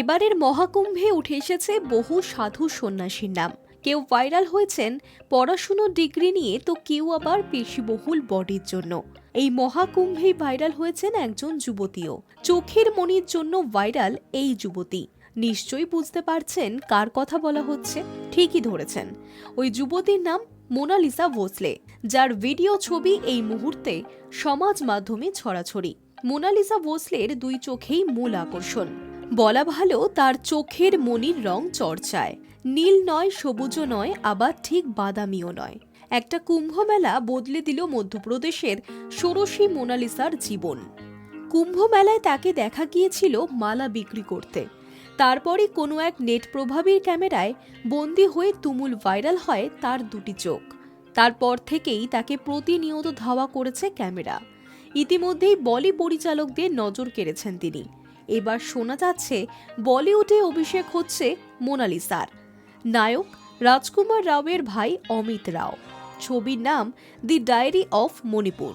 এবারের মহাকুম্ভে উঠে এসেছে বহু সাধু সন্ন্যাসীর নাম। কেউ ভাইরাল হয়েছেন, পড়াশুনোর ডিগ্রি নিয়ে, তো কেউ আবার পেশিবহুল বডির জন্য। এই মহাকুম্ভেই ভাইরাল হয়েছেন একজন যুবতীও। চোখের মনির জন্য ভাইরাল এই যুবতী। নিশ্চয়ই বুঝতে পারছেন কার কথা বলা হচ্ছে। ঠিকই ধরেছেন। ওই যুবতীর নাম মোনালিসা ভোসলে, যার ভিডিও ছবি এই মুহূর্তে সমাজ মাধ্যমে ছড়াছড়ি। মোনালিসা ভোসলের দুই চোখেই মূল আকর্ষণ। বলা ভালো, তার চোখের মনির রং চর্চায়। নীল নয়, সবুজও নয়, আবার ঠিক বাদামিও নয়। একটা কুম্ভ মেলা বদলে দিল মধ্যপ্রদেশের ষোড়শী মোনালিসার জীবন। কুম্ভ মেলায় তাকে দেখা গিয়েছিল মালা বিক্রি করতে। তারপরই কোনো এক নেট প্রভাবীর ক্যামেরায় বন্দি হয়ে তুমুল ভাইরাল হয় তার দুটি চোখ। তারপর থেকেই তাকে প্রতিনিয়ত ধাওয়া করেছে ক্যামেরা। ইতিমধ্যেই বলি পরিচালকদের নজর কেড়েছেন তিনি। এবার শোনা যাচ্ছে, বলিউডে অভিষেক হচ্ছে মোনালিসার। নায়ক রাজকুমার রাওয়ের ভাই অমিত রাও। ছবির নাম দি ডায়েরি অফ মণিপুর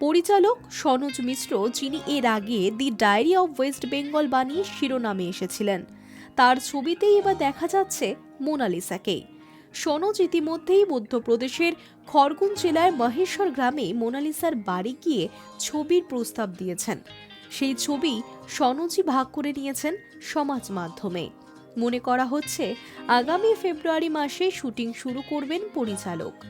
পরিচালক সনোজ মিশ্র, যিনি এর আগে the diary of West Bengal বানিয়ে শিরোনামে এসেছিলেন। তার ছবিতেই এবার দেখা যাচ্ছে মোনালিসাকে। সনোজ ইতিমধ্যেই মধ্যপ্রদেশের খড়গুন জেলার মহেশ্বর গ্রামে মোনালিসার বাড়ি গিয়ে ছবির প্রস্তাব দিয়েছেন। সেই ছবি সনোজই ভাগ করে নিয়েছেন সমাজ মাধ্যমে। মনে করা হচ্ছে আগামী ফেব্রুয়ারি মাসে শুটিং শুরু করবেন পরিচালক।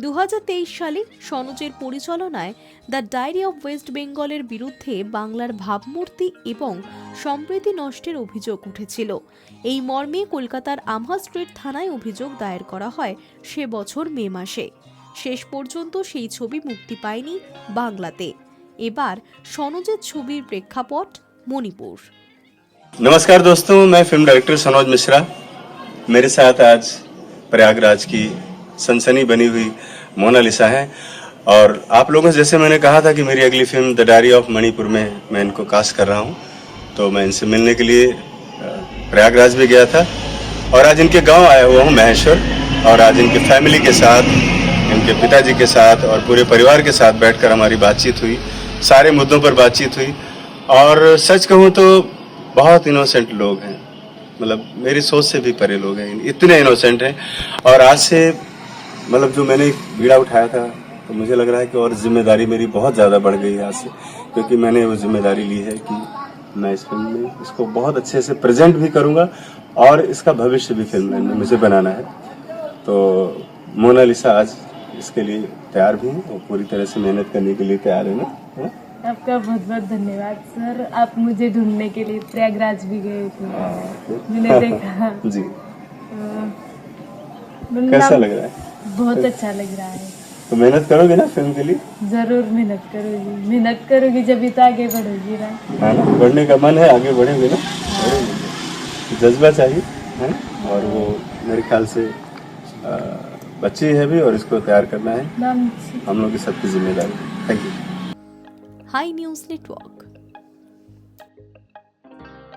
দু হাজার তেইশ সালে সনোজের পরিচালনায় দ্য ডায়েরি অফ ওয়েস্ট বেঙ্গলের বিরুদ্ধে বাংলার ভাবমূর্তি এবং সম্প্রীতি নষ্টের অভিযোগ উঠেছিল। এই মর্মে কলকাতার আমহা স্ট্রিট থানায় অভিযোগ দায়ের করা হয় সে বছর মে মাসে। শেষ পর্যন্ত সেই ছবি মুক্তি পায়নি বাংলাতে। एबार सनोजेर छबिर प्रेक्षापट मणिपुर नमस्कार दोस्तों, मैं फ़िल्म डायरेक्टर सनोज मिश्रा। मेरे साथ आज प्रयागराज की सनसनी बनी हुई मोनालिसा है। और आप लोगों से जैसे मैंने कहा था कि मेरी अगली film the diary of Manipur में मैं इनको कास्ट कर रहा हूँ। तो मैं इनसे मिलने के लिए प्रयागराज भी गया था। और आज इनके गाँव आया हुआ हूँ महेश्वर। और आज इनके फैमिली के साथ, इनके पिताजी के साथ और पूरे परिवार के साथ बैठकर हमारी बातचीत हुई। सारे मुद्दों पर बातचीत हुई। और सच कहूँ तो बहुत इनोसेंट लोग हैं। मतलब मेरी सोच से भी परे लोग हैं। इतने इनोसेंट हैं। और आज से मतलब जो मैंने बीड़ा उठाया था तो मुझे लग रहा है कि और ज़िम्मेदारी मेरी बहुत ज़्यादा बढ़ गई है आज से। क्योंकि मैंने वो ज़िम्मेदारी ली है कि मैं इस फ़िल्म में इसको बहुत अच्छे से प्रेजेंट भी करूँगा और इसका भविष्य भी फ़िल्म में मुझे बनाना है। तो मोनालिसा आज इसके लिए तैयार भी हैं और पूरी तरह से मेहनत करने के लिए तैयार है ना? है आपका बहुत बहुत धन्यवाद सर। आप मुझे ढूँढने के लिए प्रयागराज भी गए थे। मैंने देखा। जी। मतलब कैसा लग रहा है? बहुत अच्छा लग रहा है। तो मेहनत करोगे ना फ़िल्म के लिए? ज़रूर मेहनत करोगी। मेहनत करोगी जब तो आगे बढ़ोगी ना। हाँ ना बढ़ने का मन है आगे बढ़ेंगे ना? जज्बा चाहिए है? और वो मेरे ख्याल से बच्ची है भी और इसको तैयार करना है। हम लोग की सबकी ज़िम्मेदारी। Thank you Hi News Network.